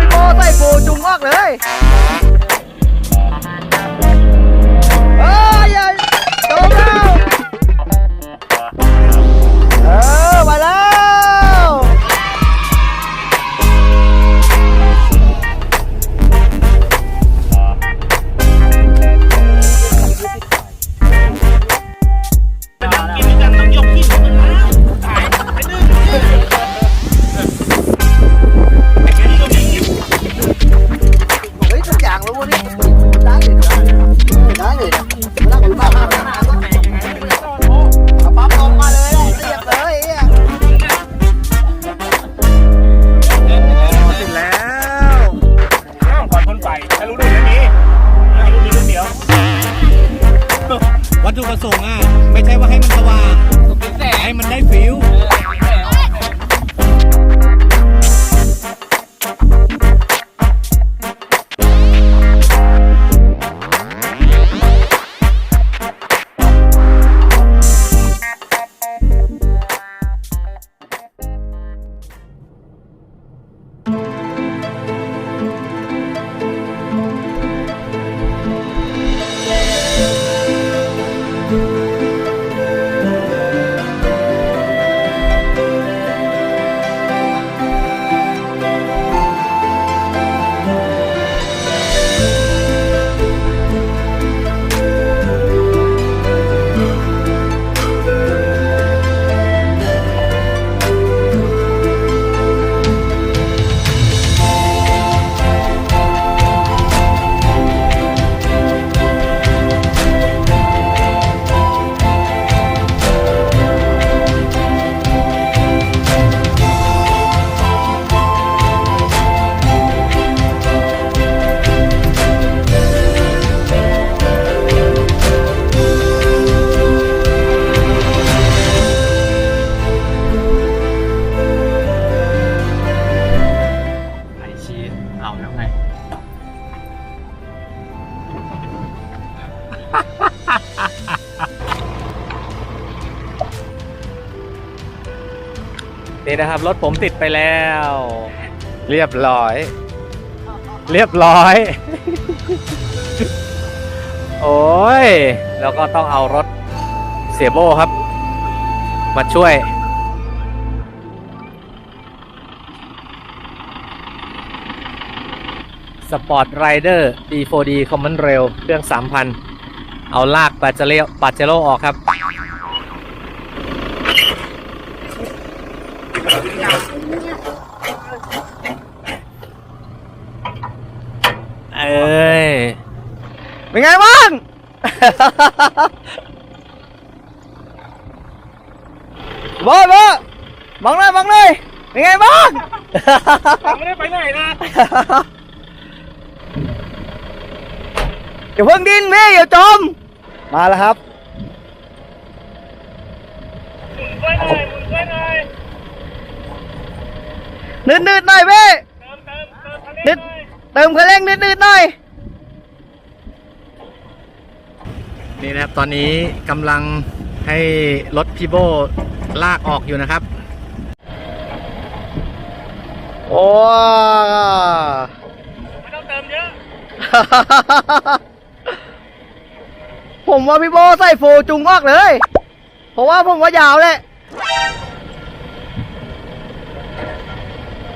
พี่โบใส่โบจุงออกเลย นี่นะครับ รถผมติดไปแล้ว เรียบร้อย เรียบร้อย โอ้ย แล้วก็ต้องเอารถเสียโบครับ มาช่วย สปอร์ตไรเดอร์ D4D Common Rail เครื่อง 3,000 เอาลากปาเจเล่ปาเจโร่ออกครับ เอ้ย เป็นไงบ้าง บอสบอสบังเลยบังเลยเป็นไงบ้าง ไม่ได้ไปไหนนะอย่าเพิ่งดิ้นพี่อย่าจม มาแล้วครับหมุนกล้วยหน่อยหมุนกล้วยหน่อยนืดนืดๆหน่อยพี่เติมเติมเติมคันนิเร่ดงหน่อย เติมคันเร่งนืดนืดๆหน่อย นี่นะครับตอนนี้กำลังให้รถพี่โบลากออกอยู่นะครับ โอ้ไม่ต้องเติมเยอะ ผมว่าพี่โบใส่โฟจุงออกเลย เพราะว่าผมว่ายาวแหละ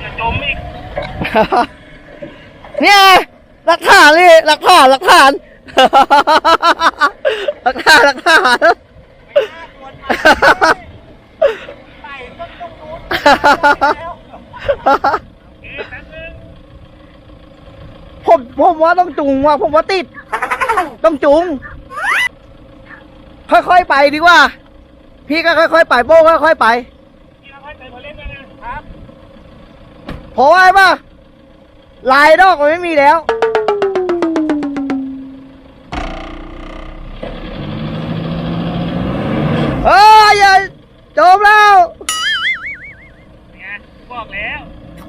อย่าจมอีก เนี่ยหลักฐานเลยหลักฐานหลักฐาน หลักฐานหลักฐานไปต้องต้องรู้ผมผมว่าต้องจุงว่ะผมว่าติด ต้องจุง ค่อยๆไปดีกว่า พี่ก็ค่อยๆไปโบ้ก็ค่อยๆไปพี่ค่อยๆเติมคันเร่งด้วยนะครับเพราะว่าไอ้ป่ะลายดอกมันไม่มีแล้ว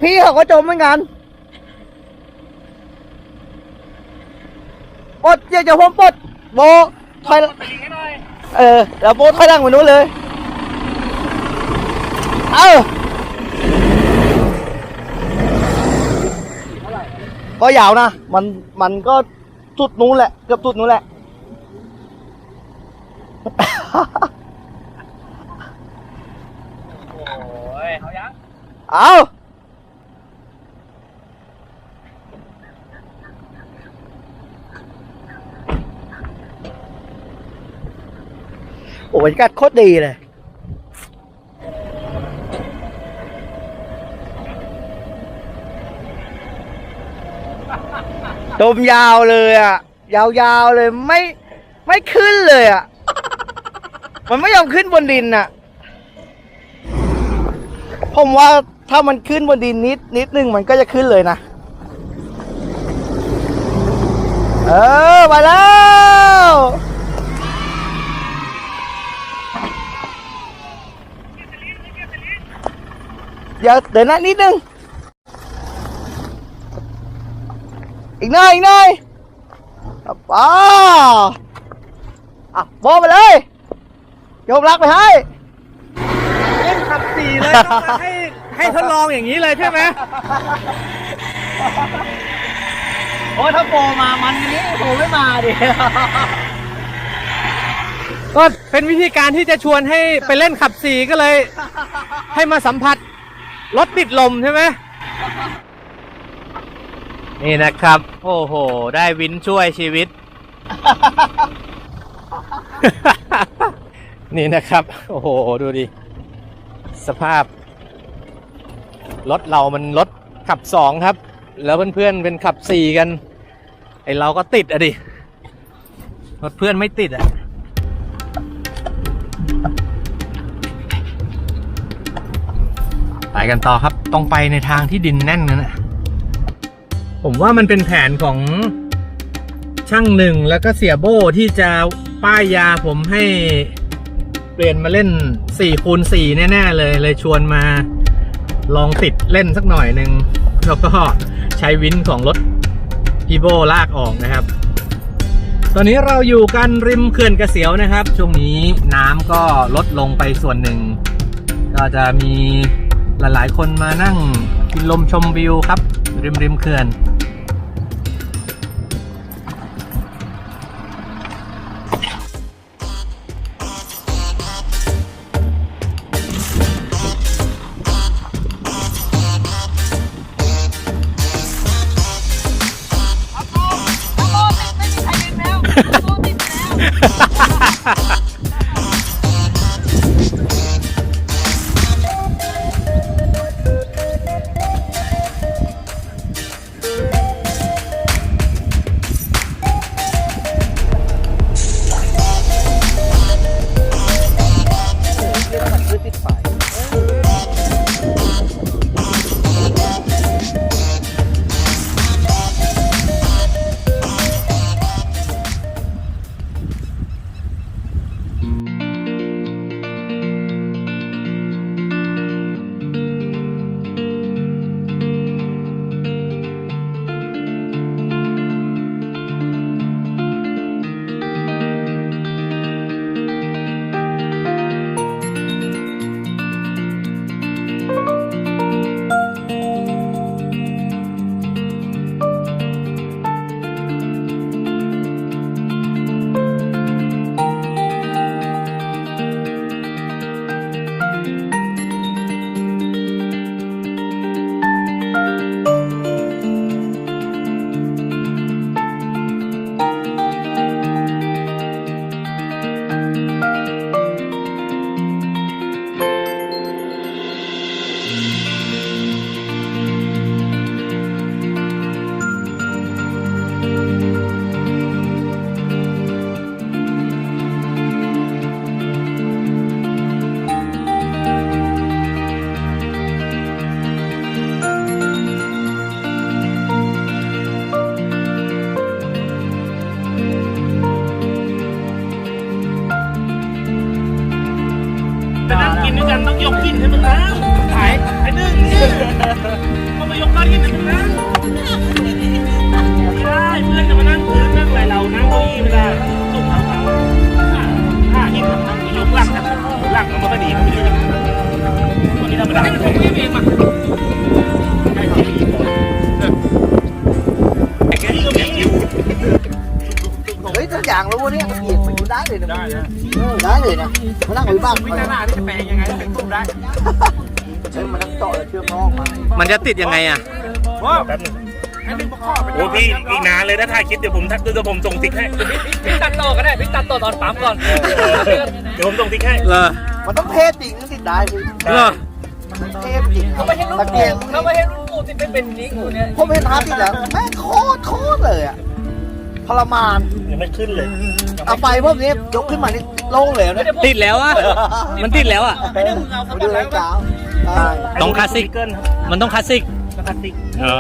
พี่เขาก็จมเหมือนกันปลดเดี๋ยวจะผมปลดโบถอยไปยิงให้หน่อยเออแล้วโบถอยหลังไปนู้นเลย เอ้าก็ยาวนะ มันมันก็สุดนู้นแหละเกือบสุดนู้นแหละ โอ้ย เอายัง เอา บรรยากาศโคตรดีเลยดมยาวเลยอะ ยาวๆเลยไม่ไม่ขึ้นเลยอะ มันไม่ยอมขึ้นบนดินอะ ผมว่าถ้ามันขึ้นบนดินนิดนิดนึงมันก็จะขึ้นเลยนะ เออ มาแล้ว เดี๋ยวเดี๋ยวนะนิดนึง อีกหน่อยอีกหน่อยอะป้าอะโบไปเลยโยมรักไปให้ เล่นขับสี่เลยต้องมาให้ให้ทดลองอย่างนี้เลยใช่ไหมโอ้ยถ้าโปรมามันนี้โปรไม่มาดิก็เป็นวิธีการที่จะชวนให้ไปเล่นขับสี่ก็เลย ให้มาสัมผัส รถติดลมใช่ไหมนี่นะครับ โอ้โห ได้วินช่วยชีวิต นี่นะครับ โอ้โห ดูดิ สภาพ รถเรามันรถขับสองครับ แล้วเพื่อนๆเป็นขับสี่กัน ไอเราก็ติดอะดิ รถเพื่อนไม่ติดอะ ไปกันต่อครับ ต้องไปในทางที่ดินแน่นนะนะผมว่ามันเป็นแผนของช่างหนึ่งแล้วก็เสียโบ้ที่จะป้ายยาผมให้เปลี่ยนมาเล่น4คูณ4แน่ ๆ เลยเลยชวนมาลองติดเล่นสักหน่อยหนึ่งแล้วก็ใช้วินของรถพีโบลากออกนะครับ ตอนนี้เราอยู่กันริมเขื่อนกระเสียวนะครับ ช่วงนี้น้ำก็ลดลงไปส่วนหนึ่ง ก็จะมี หลายๆ คนมานั่งกินลมชมวิวครับ ริมริมเขื่อน เขามยกก้อนหิถึงนั้นได้เพื่อนจะมานั่งพื้นนั่งไรเรานั่งเก้าอี้ไม่ได้สุ่เอาเอาถ้าหินมันยกหลังหลังมันก็ดีมันไม่ดีนะมดาไม่ต้องวิ่งเองได้แก่อนแต่แกมยเฮ้ยทุกอย่างรู้เนี่มันเอีมันอยู่ได้เลยนะได้เลยนะมานั่งอยู่บ้านวิ่งหารณ์นี่จะแปลงยังไงเป็นตู้ได้ จาะแล้วเชื่อมน้องมามันจะติดยังไงอะว้าวแป๊บนึงให้ดึงข้อไปโอ้พี่อีกนานเลยถ้าถ่ายคลิปเดี๋ยวผมเดี๋ยวผมส่งติ๊กให้พี่ตัดต่อก็ได้พี่ตัดต่อตอนปั๊มก่อนเดี๋ยวผมส่งติ๊กให้เหรอมันต้องเทพจริงถึงติดได้สิเหรอมันเทพจริงเขาไม่ให้รุ่นตะเกียงเขาไม่ให้รุ่นกูที่เป็นเป็นนิ้งกูเนี่ยผมเห็นท้าติดแล้วแม่งโคตรโคตรเลยอะทรมานยังไม่ขึ้นเลยเอาไฟพวกนี้ยกขึ้นมานี่โล่งเลยนะติดแล้วอะมันติดแล้วอะไปดูรายการ ใช่ต้องคลาสสิก เกิลครับมันต้องคลาสสิกคลาสสิกอ๋อ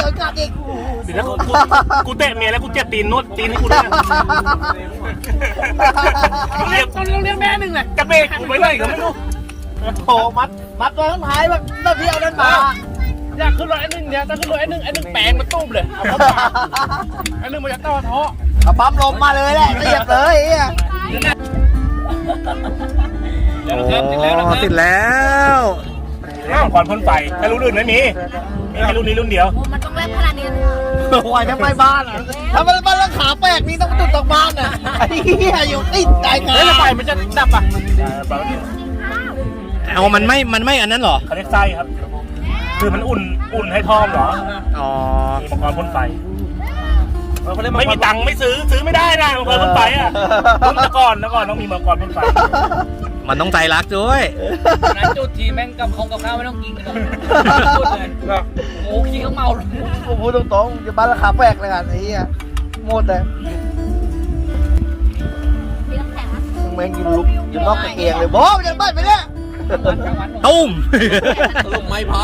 เดี๋ยวกัดอีกเดี๋ยวกูกูกูเตะเมียแล้วกูเจ็บตีนนวดตีนให้กูด้วยเรียกต้องเรียกแม่หนึ่งเลยจะเบรกกูไปไหนก็ไม่รู้โผมัดมัดไว้ข้างท้ายแบบนาทีเอานั้นมาอยากขึ้นรถไอ้หนึ่งเนี่ยถ้าขึ้นรถไอ้หนึ่งไอ้หนึ่งแปลงมันตุ้มเลยเอาเข้ามาไอ้หนึ่งมันจะต่อท้อเอาปั๊มลมมาเลยแหละเรียบเลยไอ้เหี้ย โอ้ติดแล้วอ้าวก่อนพ่นไฟถ้ารู้รุ่นไม่มีมีแค่รุ่นนี้รุ่นเดียว มันต้องแรปขนาดนี้เลยโอ้ยทำไมบ้านอะทำไมบ้านแล้วขาแปลกนี่ต้องจุดตกบ้านอะไอ้เหี้ยอยู่ติดใจงาเฮ้ยแล้วไฟมันจะดับอะเอามันไม่ มันไม่อันนั้นเหรอเขาเรียกไส้ครับ คือมันอุ่น อุ่นให้ทอมเหรอ อ๋อมีมังกรพ่นไฟ ไม่มีตังค์ไม่ซื้อซื้อไม่ได้นะมังกรพ่นไฟอะรุ่นแต่ก่อนแล้วก่อนต้องมีมังกรพ่นไฟมันต้องใจรักด้วยนั้นจุดทีแม่งกับของกับข้าวไม่ต้องกินเลยพูดเลยโอ้ขี้เขาเมาเลยผมพูดตรงๆจะบ้านแล้วขาแปลกเลยกันไอ้เหี้ยหมดเลยมีน้ำแข็งนะแม่งยืนลุกยืนนอกตะเกียงเลยบอกยังบ้านไปเนี่ยตุ้มลงไม่พอ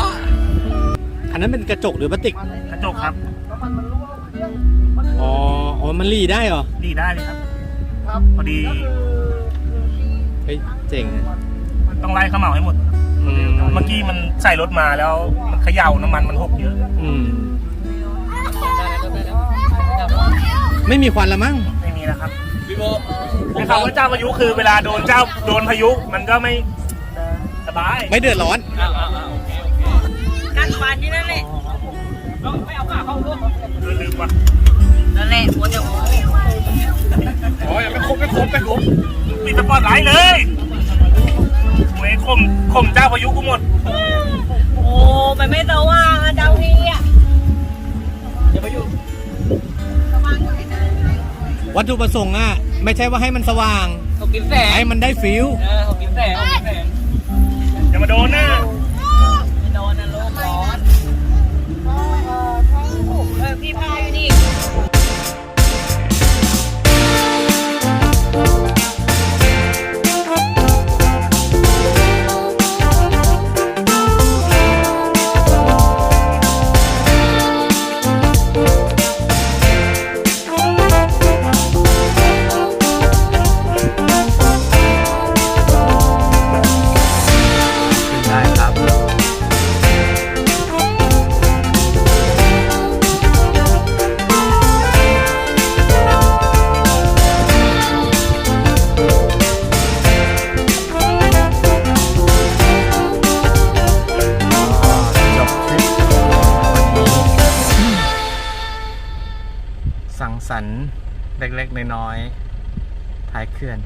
อันนั้นเป็นกระจกหรือพลาสติก กระจกครับ อ๋ออ๋อมันรีได้เหรอดีได้เลยครับพอดีเฮ้ยเจ๋งอะต้องไล่ข้าวเหมาให้หมด อืมเมื่อกี้มันใส่รถมาแล้วมันเขย่าน้ำมันมันหกเยอะ อืม ไม่มีควันละมั้ง ไม่มีนะครับพี่โบนะครับว่าเจ้าพายุคือเวลาโดนเจ้าโดนพายุมันก็ไม่สบายไม่เดือดร้อนการฟันนี่นั่นแหละไม่เอาขาเข้าร่วมลืมว่ะ นั่นแหละหัวจะโอ้ยไม่ครบไม่ครบไม่ครบปิดสปอตไลท์เลยเว้ยข่มข่มเจ้าพายุกูหมด โอ้มันไม่สว่างอะเจ้าพี่อะวัตถุประสงค์อะ ไม่ใช่ว่าให้มันสว่าง เขากินแสงให้มันได้ฟิลเออเขากินแสงเขากินแสงอย่ามาโดนนะ เล็กๆ น้อยๆท้ายเขื่อน